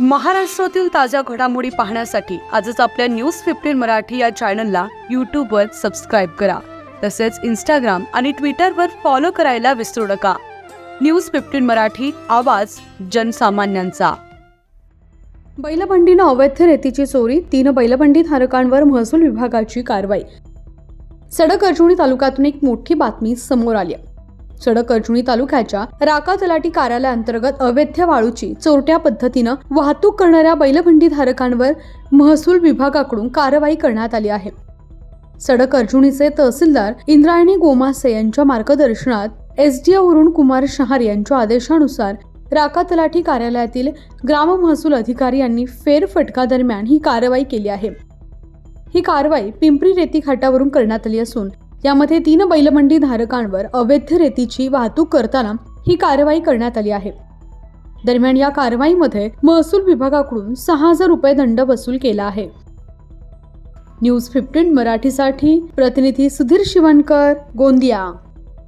महाराष्ट्रातील ताज्या घडामोडी पाहण्यासाठी आजच आपल्या न्यूज फिफ्टीन मराठी या चॅनलला यूट्यूबवर सबस्क्राईब करा. तसेच इंस्टाग्राम आणि ट्विटरवर फॉलो करायला विसरू नका. न्यूज फिफ्टीन मराठी आवाज जनसामान्यांचा. बैलबंडीनं अवैध रेतीची चोरी तीन बैलबंडी धारकांवर महसूल विभागाची कारवाई. सडक अर्जुनी तालुक्यातून एक मोठी बातमी समोर आली आहे. सडक अर्जुनी तालुक्याच्या राका तलाठी कार्यालयाअंतर्गत अवैध वाळूची चोरट्या पद्धतीनं वाहतूक करणाऱ्या बैलबंडी धारकांवर महसूल विभागाकडून कारवाई करण्यात आली आहे. सडक अर्जुनीचे तहसीलदार इंद्रायणी गोमासे यांच्या मार्गदर्शनात एसडीओ वरुण कुमार शहार यांच्या आदेशानुसार राका तलाठी कार्यालयातील ग्राम महसूल अधिकारी यांनी फेरफटका दरम्यान ही कारवाई केली आहे. ही कारवाई पिंपरी रेती घाटावरून करण्यात आली असून यामध्ये तीन बैलबंडी धारकांवर अवैध रेतीची वाहतूक करताना ही कारवाई करण्यात आली आहे. दरम्यान या कारवाईमध्ये महसूल विभागाकडून सहा हजार रुपये दंड वसूल केला आहे. न्यूज फिफ्टीन मराठीसाठी प्रतिनिधी सुधीर शिवणकर गोंदिया.